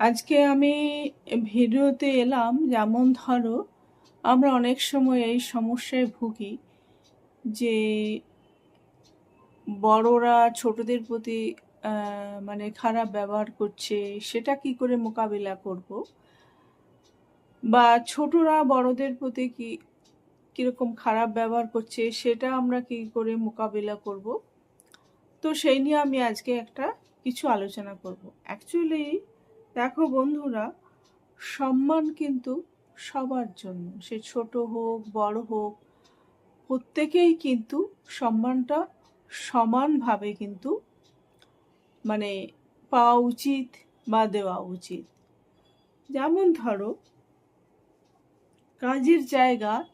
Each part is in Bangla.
আজকে আমি ভিডিওতে এলাম, যেমন ধরো, আমরা অনেক সময় এই সমস্যায় ভুগি যে বড়রা ছোটদের প্রতি মানে খারাপ ব্যবহার করছে, সেটা কি করে মোকাবিলা করব? বা ছোটরা বড়দের প্রতি কি, কীরকম খারাপ ব্যবহার করছে, সেটা আমরা কি করে মোকাবিলা করব? তো সেই নিয়ে আমি আজকে একটা কিছু আলোচনা করব। অ্যাকচুয়ালি দেখো বন্ধুরা, সম্মান কিন্তু সবার জন্য। সে ছোট হোক, বড় হোক, প্রত্যেকেই কিন্তু সম্মানটা সমানভাবে কিন্তু মানে পাওয়া উচিত বা দেওয়া উচিত। যেমন ধরো, কাজের জায়গা,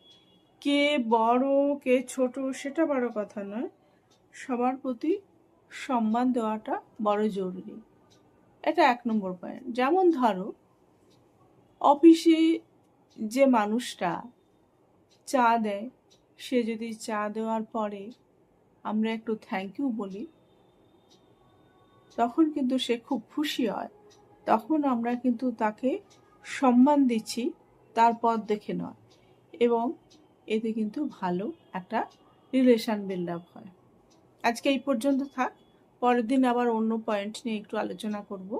কে বড়, কে ছোট সেটা বড় কথা নয়। সবার প্রতি সম্মান দেওয়াটা বড় জরুরি। এটা এক নম্বর পয়েন্ট যেমন ধরো অফিসে যে মানুষটা চা দেয়, সে যদি চা দেওয়ার পরে আমরা একটু থ্যাংক ইউ বলি, তখন কিন্তু সে খুব খুশি হয়। তখন আমরা কিন্তু তাকে সম্মান দিচ্ছি, তার পথ দেখে নয়। এবং এতে কিন্তু ভালো একটা রিলেশন বিল্ড আপ হয়। আজকে এই পর্যন্ত থাক। পরের দিন আবার অন্য পয়েন্ট নিয়ে একটু আলোচনা করব।